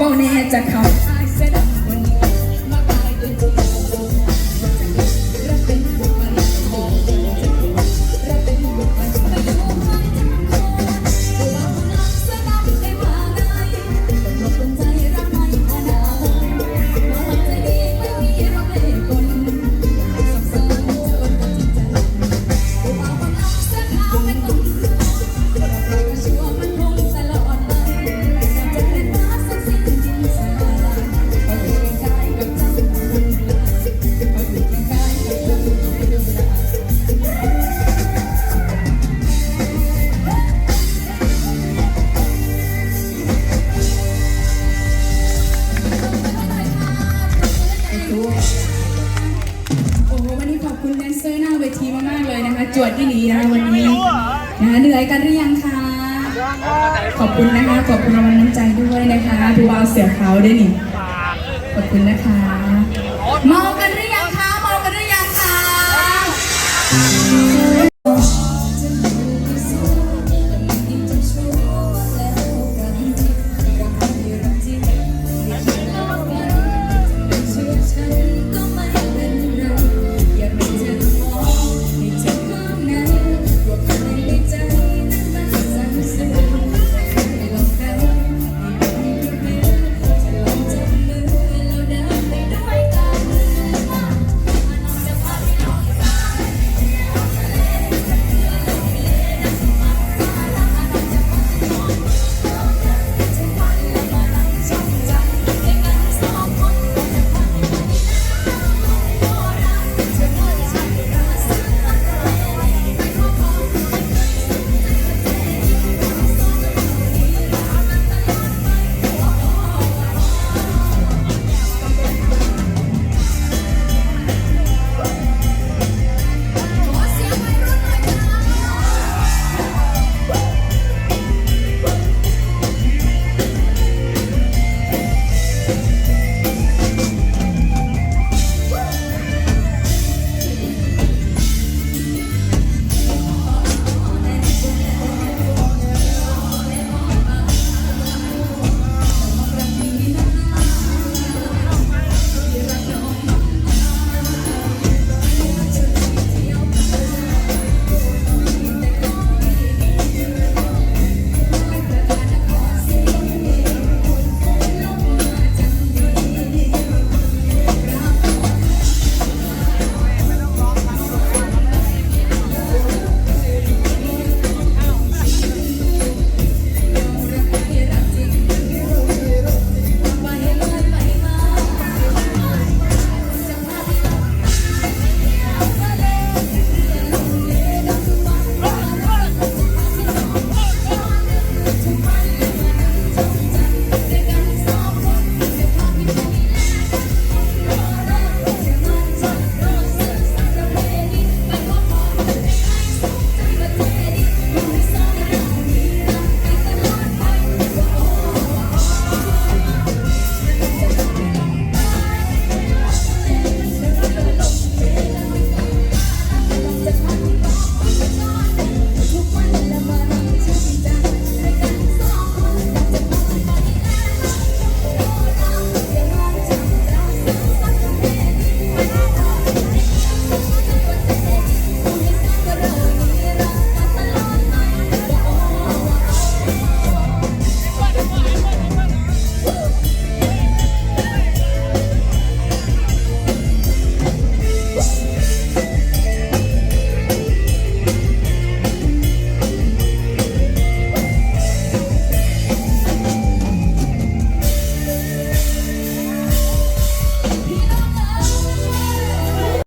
บ่แน่จะเขา ขอบคุณนะคะ ขอบคุณรางวัลน้ำใจด้วยนะคะดูวาวเสียเขาด้วยนิขอบคุณนะคะ